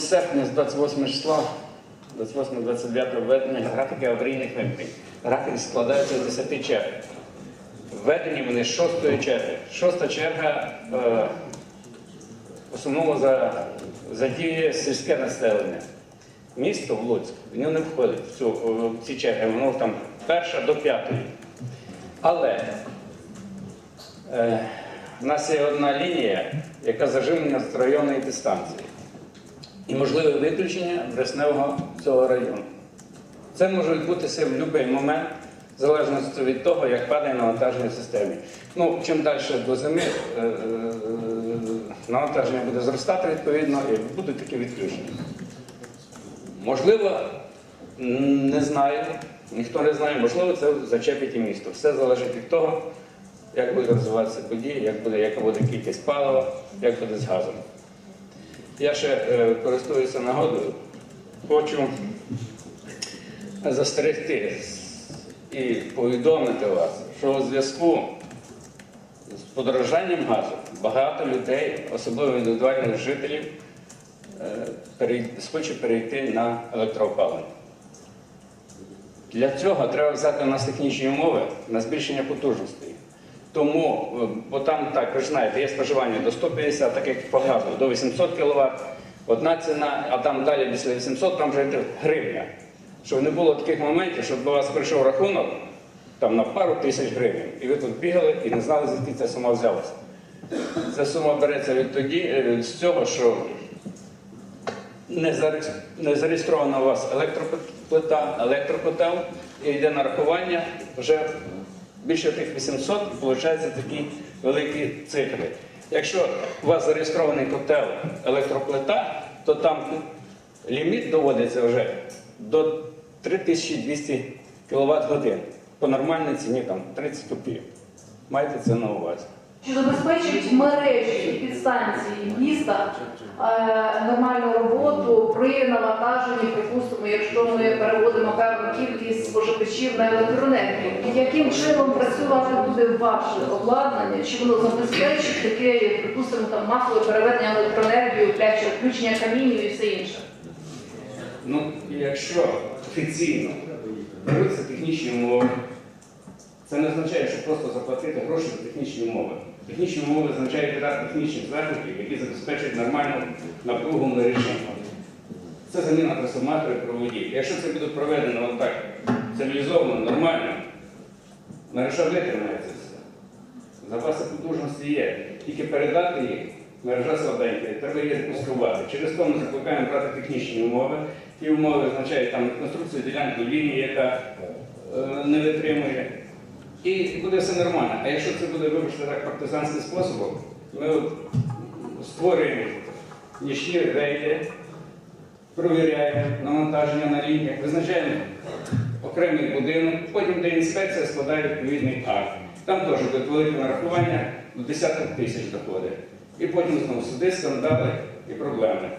серпня з 28 числа, 28-29 введення графіки аварійних вимкнень. Графік складається з 10 черг. Введені вони з шостої черги. Шоста черга е, основному за, задіює сільське населення. Місто Луцьк, в нього не входить в, цю, в ці черги, воно там перша до п'ятої. Але е, в нас є одна лінія, яка заживлена з районної дистанції. І можливе виключення Бресневого цього району. Це може відбутися в будь-який момент, в залежності від того, як падає навантаження в системі. Ну, чим далі до зими е, е, навантаження буде зростати відповідно, і будуть такі відключення. Можливо, не знаю, ніхто не знає, можливо, це зачепить і місто. Все залежить від того, як буде розвиватися події, як буде, яка буде кількість палива, як буде з газом. Я ще е, користуюся нагодою, хочу застерегти і повідомити вас, що у зв'язку з подорожанням газу багато людей, особливо індивідуальних жителів, е, перейти на електроопалення. Для цього треба взяти у нас технічні умови на збільшення потужностей. Тому, е, бо там так, ви знаєте, є споживання до 150, так як по газу, до 800 кВт, одна ціна, а там далі після 800 там вже гривня. Щоб не було таких моментів, щоб у вас прийшов рахунок там, на пару тисяч гривень, і ви тут бігали і не знали, звідки ця сума взялася. Ця сума береться від тоді, е, з цього, що не зареєстрована у вас електроплита, електропотел, і йде нарахування вже більше тих 800, і виходить такі великі цифри. Якщо у вас зареєстрований котел електроплита, то там ліміт доводиться вже до 3200 кВт годин. По нормальній ціні там 30 копійок. Майте це на увазі. Чи забезпечить мережі і підстанції міста е, нормальну роботу при навантаженні, припустимо, якщо ми переводимо певну кількість споживачів на електроенергію? Яким чином працювати буде ваше обладнання? Чи воно забезпечить таке, припустимо, там масове переведення електроенергії, пляче включення камінів і все інше? Ну, якщо офіційно беруться технічні умови, це не означає, що просто заплатити гроші за технічні умови. Технічні умови означають ряд технічних звернень, які забезпечують нормальну напругу мережі. Це заміна трансформаторів проводів. Якщо це буде проведено отак цивілізовано, нормально, мережа витримає це все. Запаси потужності є. Тільки передати їх, мережа слабенька, треба її запускувати. Через то ми закликаємо брати технічні умови. Ті умови означають там конструкцію ділянки лінії, яка е, не витримує. І буде все нормально. А якщо це буде, вибачте, так партизанським способом, ми от створюємо нічні рейди, провіряємо навантаження на лініях, визначаємо окремий будинок, потім де інспекція складає відповідний акт. Там теж буде велике нарахування до десяток тисяч доходить. І потім знову суди, скандали і проблеми.